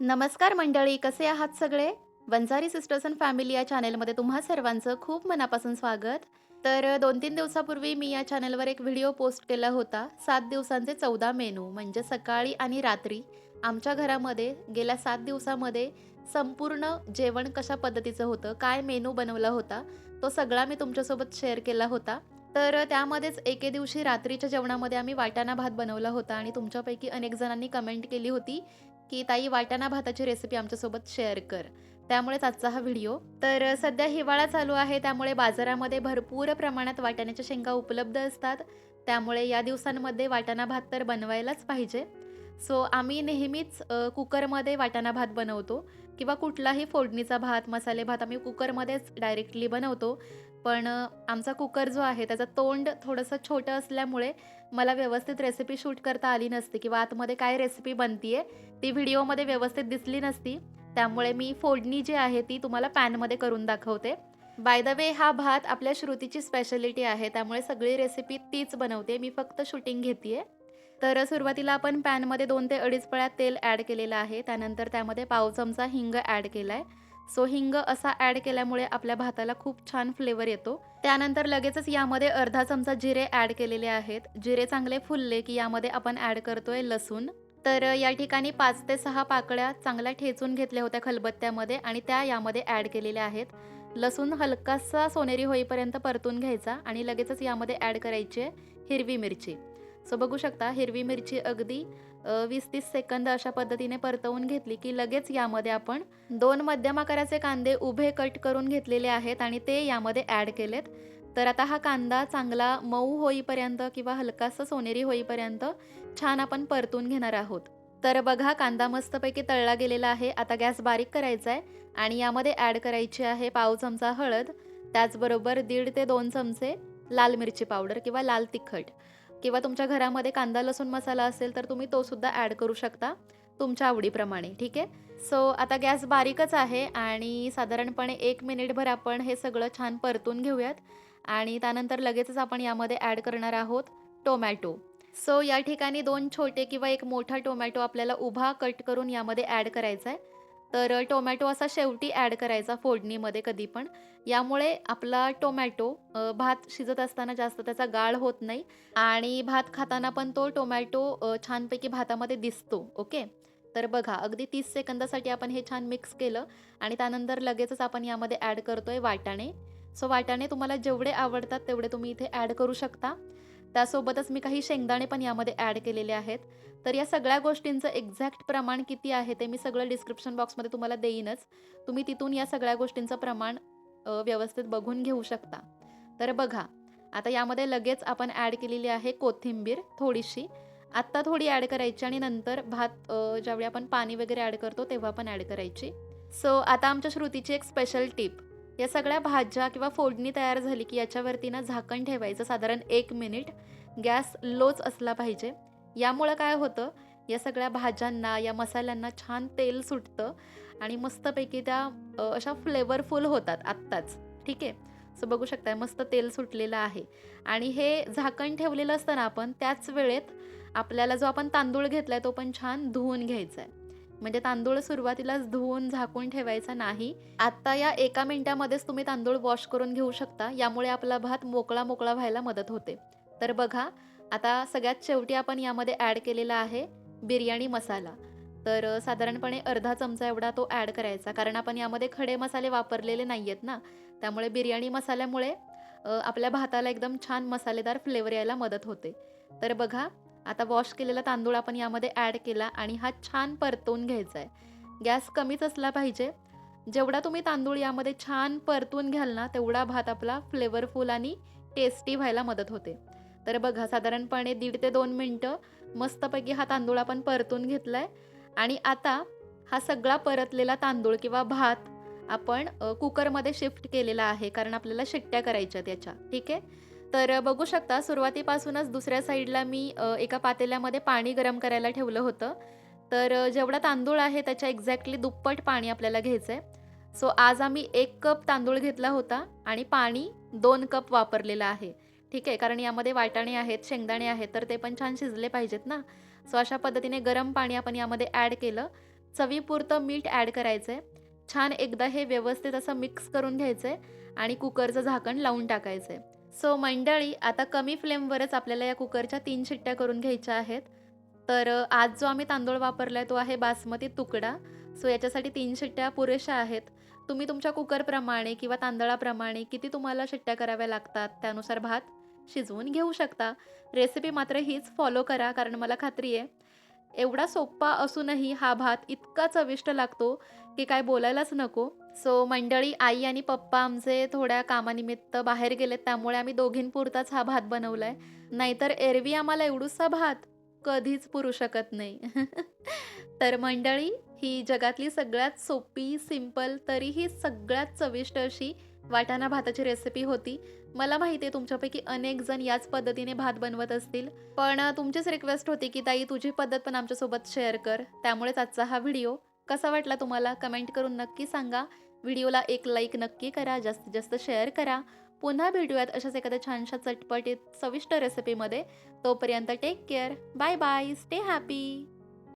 नमस्कार मंडळी कसे आहात सगळे? वंजारी सिस्टर्स अँड फॅमिली या चॅनेलमध्ये तुम्हा सर्वांचं खूप मनापासून स्वागत. तर दोन तीन दिवसापूर्वी मी या चॅनलवर एक व्हिडिओ पोस्ट केला होता सात दिवसांचे चौदा मेनू म्हणजे सकाळी आणि रात्री. आमच्या घरामध्ये गेल्या सात दिवसामध्ये संपूर्ण जेवण कशा पद्धतीचं होतं काय मेनू बनवला होता तो सगळा मी तुमच्यासोबत शेअर केला होता. तर त्यामध्येच एके दिवशी रात्रीच्या जेवणामध्ये आम्ही वाटाणा भात बनवला होता आणि तुमच्यापैकी अनेक जणांनी कमेंट केली होती की ताई वाटाणा भाताची रेसिपी आमच्यासोबत शेअर कर. त्यामुळेच आजचा हा व्हिडिओ तर सध्या हिवाळा चालू आहे त्यामुळे बाजारामध्ये भरपूर प्रमाणात वाटाण्याच्या शेंगा उपलब्ध असतात. त्यामुळे या दिवसांमध्ये वाटाणा भात तर बनवायलाच पाहिजे. सो आम्ही नेहमीच कुकरमध्ये वाटाणा भात बनवतो. किंवा कुठलाही फोडणीचा भात मसाले भात आम्ही कुकरमध्येच डायरेक्टली बनवतो. पण आमचा कुकर जो आहे त्याचं तोंड थोडंसं छोटं असल्यामुळे मला व्यवस्थित रेसिपी शूट करता आली नसती किंवा आतमध्ये काय रेसिपी बनतीये ती व्हिडिओमध्ये व्यवस्थित दिसली नसती. त्यामुळे मी फोडणी जी आहे ती तुम्हाला पॅनमध्ये करून दाखवते. बाय द वे हा भात आपल्या श्रुतीची स्पेशालिटी आहे त्यामुळे सगळी रेसिपी तीच बनवते. मी फक्त शूटिंग घेते तर सुरुवातीला आपण पॅनमध्ये दोन ते अडीच पळ्या तेल ॲड केलेलं आहे. त्यानंतर त्यामध्ये पाव चमचा हिंग ॲड केला आहे सो हिंग असा ॲड केल्यामुळे आपल्या भाताला खूप छान फ्लेवर येतो. त्यानंतर लगेचच यामध्ये अर्धा चमचा जिरे ॲड केलेले आहेत. जिरे चांगले फुलले की यामध्ये आपण ॲड करतोय लसूण. तर या ठिकाणी पाच ते सहा पाकळ्या चांगल्या ठेचून घेतल्या होत्या खलबत्त्यामध्ये आणि त्या यामध्ये ॲड केलेल्या आहेत. लसूण हलकासा सोनेरी होईपर्यंत परतून घ्यायचा आणि लगेचच यामध्ये ॲड करायची हिरवी मिरची. सो बघू शकता हिरवी मिरची अगदी वीस तीस सेकंद अशा पद्धतीने परतवून घेतली की लगेच यामध्ये आपण दोन मध्यम आकाराचे कांदे उभे कट करून घेतलेले आहेत आणि ते यामध्ये ॲड केलेत. तर आता हा कांदा चांगला मऊ होईपर्यंत किंवा हलकासा सोनेरी होईपर्यंत छान आपण परतून घेणार आहोत. तर बघा कांदा मस्तपैकी तळला गेलेला आहे. आता गॅस बारीक करायचा आहे आणि यामध्ये ॲड करायची आहे पाव चमचा हळद त्याचबरोबर दीड ते दोन चमचे लाल मिरची पावडर किंवा लाल तिखट. किंवा तुमच्या घरामध्ये कांदा लसूण मसाला असेल तर तुम्ही तो सुद्धा ॲड करू शकता तुमच्या आवडीप्रमाणे ठीक आहे? सो आता गॅस बारीकच आहे आणि साधारणपणे एक मिनिटभर आपण हे सगळं छान परतून घेऊयात आणि त्यानंतर लगेचच आपण यामध्ये ॲड करणार आहोत टोमॅटो सो या ठिकाणी दोन छोटे किंवा एक मोठा टोमॅटो आपल्याला उभा कट करून यामध्ये ॲड करायचा आहे तर टोमॅटो असा शेवटी ॲड करायचा फोडणीमध्ये कधी पण. यामुळे आपला टोमॅटो भात शिजत असताना जास्त त्याचा गाळ होत नाही आणि भात खाताना पण तो टोमॅटो छानपैकी भातामध्ये दिसतो ओके? तर बघा अगदी तीस सेकंदासाठी आपण हे छान मिक्स केलं आणि त्यानंतर लगेचच आपण यामध्ये ॲड करतोय वाटाणे. सो वाटाणे तुम्हाला जेवढे आवडतात तेवढे तुम्ही इथे ॲड करू शकता. त्यासोबतच मी काही शेंगदाणे पण यामध्ये ॲड केलेले आहेत. तर या सगळ्या गोष्टींचं एक्झॅक्ट प्रमाण किती आहे ते मी सगळं डिस्क्रिप्शन बॉक्समध्ये तुम्हाला देईनच. तुम्ही तिथून या सगळ्या गोष्टींचं प्रमाण व्यवस्थित बघून घेऊ शकता. तर बघा आता यामध्ये लगेच आपण ॲड केलेली आहे कोथिंबीर थोडीशी. आत्ता थोडी ॲड करायची आणि नंतर भात ज्यावेळी आपण पाणी वगैरे ॲड करतो तेव्हा पण ॲड करायची. सो आता आमच्या श्रुतीची एक स्पेशल टिप या सगळ्या भाज्या किंवा फोडणी तयार झाली की याच्यावरती ना झाकण ठेवायचं. साधारण एक मिनिट गॅस लोच असला पाहिजे. यामुळं काय होतं? या सगळ्या भाज्यांना या मसाल्यांना छान तेल सुटतं आणि मस्तपैकी त्या अशा फ्लेवरफुल होतात आत्ताच. ठीक आहे? सो बघू शकताय मस्त तेल सुटलेलं आहे. आणि हे झाकण ठेवलेलं असतं ना आपण त्याच वेळेत आपल्याला जो आपण तांदूळ घेतला आहे तो पण छान धुवून घ्यायचा आहे म्हणजे तांदूळ सुरुवातीलाच धुवून झाकून ठेवायचा नाही. आत्ता या एका मिनिटामध्येच तुम्ही तांदूळ वॉश करून घेऊ शकता. यामुळे आपला भात मोकळा मोकळा व्हायला मदत होते. तर बघा आता सगळ्यात शेवटी आपण यामध्ये ॲड केलेला आहे बिर्याणी मसाला. तर साधारणपणे अर्धा चमचा एवढा तो ॲड करायचा. कारण आपण यामध्ये खडे मसाले वापरलेले नाही आहेत ना. त्यामुळे बिर्याणी मसाल्यामुळे आपल्या भाताला एकदम छान मसालेदार फ्लेवर यायला मदत होते. तर बघा आता वॉश केलेला तांदूळ आपण यामध्ये ॲड केला आणि हा छान परतवून घ्यायचा आहे गॅस कमीच असला पाहिजे. जेवढा तुम्ही तांदूळ यामध्ये छान परतून घ्याल ना तेवढा भात आपला फ्लेवरफुल आणि टेस्टी व्हायला मदत होते. तर बघा साधारणपणे दीड ते दोन मिनटं मस्तपैकी हा तांदूळ आपण परतून घेतला आहे आणि आता हा सगळा परतलेला तांदूळ किंवा भात आपण कुकरमध्ये शिफ्ट केलेला आहे कारण आपल्याला शिट्ट्या करायच्या त्याच्या ठीक आहे? तर बघू शकता सुरुवातीपासूनच दुसऱ्या साईडला मी एका पातेल्यामध्ये पाणी गरम करायला ठेवलं होतं. तर जेवढा तांदूळ आहे त्याच्या एक्झॅक्टली दुप्पट पाणी आपल्याला घ्यायचं आहे सो आज आम्ही एक कप तांदूळ घेतला होता आणि पाणी दोन कप वापरलेलं आहे. ठीक आहे कारण यामध्ये वाटाणे आहेत शेंगदाणे आहेत तर ते पण छान शिजले पाहिजेत ना. सो अशा पद्धतीने गरम पाणी आपण यामध्ये ॲड केलं. चवीपुरतं मीठ ॲड करायचं आहे छान एकदा हे व्यवस्थित असं मिक्स करून घ्यायचं आहे आणि कुकरचं झाकण लावून टाकायचं आहे सो मंडळी आता कमी फ्लेमवरच आपल्याला या कुकरच्या तीन शिट्ट्या करून घ्यायच्या आहेत. तर आज जो आम्ही तांदूळ वापरला आहे तो आहे बासमती तुकडा. सो याच्यासाठी तीन शिट्ट्या पुरेशा आहेत. तुम्ही तुमच्या कुकरप्रमाणे किंवा तांदळाप्रमाणे किती तुम्हाला शिट्ट्या कराव्या लागतात त्यानुसार भात शिजवून घेऊ शकता. रेसिपी मात्र हीच फॉलो करा कारण मला खात्री आहे. एवढा सोप्पा असूनही हा भात इतका चविष्ट लागतो की काय बोलायलाच नको. सो मंडळी आई आणि पप्पा आमचे थोड्या कामानिमित्त बाहेर गेलेत त्यामुळे आम्ही दोघींपुरताच हा भात बनवलाय. नाहीतर एरवी आम्हाला एवढूसा भात कधीच पुरू शकत नाही. तर मंडळी ही जगातली सगळ्यात सोपी सिंपल तरीही सगळ्यात चविष्ट अशी वाटाणा भाताची रेसिपी होती. मला माहिती आहे तुमच्यापैकी अनेक जण याच पद्धतीने भात बनवत असतील. पण तुमचीच रिक्वेस्ट होती की ताई तुझी पद्धत पण आमच्यासोबत शेअर कर. त्यामुळेच आजचा हा व्हिडिओ. कसा वाटला तुम्हाला? कमेंट करून नक्की सांगा. व्हिडिओला एक लाईक नक्की करा जास्तीत जास्त शेअर करा. पुन्हा भेटूयात अशाच एखाद्या छानशा चटपटीत चविष्ट रेसिपीमध्ये तोपर्यंत take care bye bye stay happy